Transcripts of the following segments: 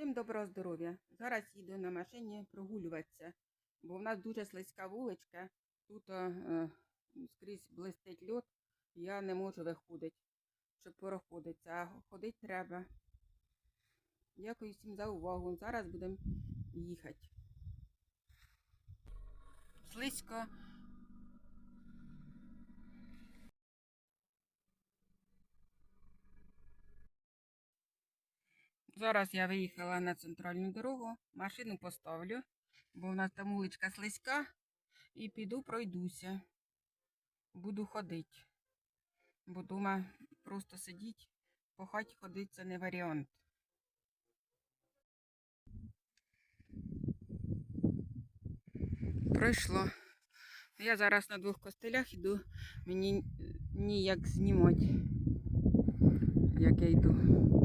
Всім доброго здоров'я. Зараз їду на машині прогулюватися, бо в нас дуже слизька вуличка. Тут е, скрізь блистить льод, я не можу виходити, щоб проходитися, а ходити треба. Дякую всім за увагу. Зараз будемо їхати. Слизько. Зараз я виїхала на центральну дорогу, машину поставлю, бо в нас там вуличка слизька, і піду пройдуся. Буду ходити. Бо дома просто сидіть, по хаті ходити це не варіант. Пройшло. Я зараз на двох костелях іду, мені ніяк знімати, як я йду.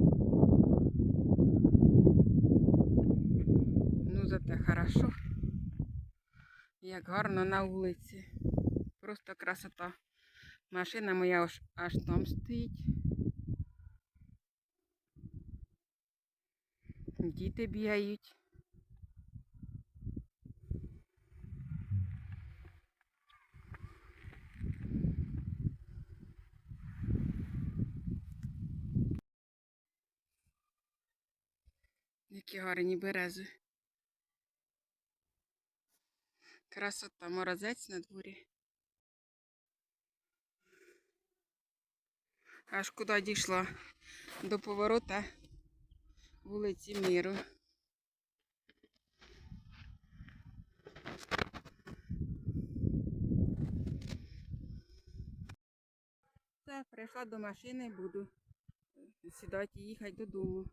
Зате хорошо. Як гарно на вулиці. Просто красота. Машина моя аж, аж там стоїть. Діти бігають. Які гарні берези. Красота, морозець на дворі. Аж куди дійшла до поворота вулиці Міру. Все, прийшла до машини, буду е, сідати і їхати додому.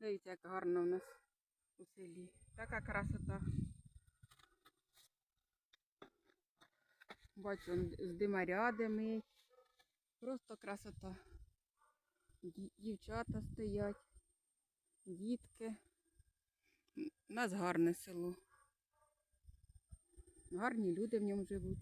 Дивіться, як гарно у нас у селі. Така красота. Бачу, з димарядами. Просто красота. Дівчата стоять, дітки. У нас гарне село. Гарні люди в ньому живуть.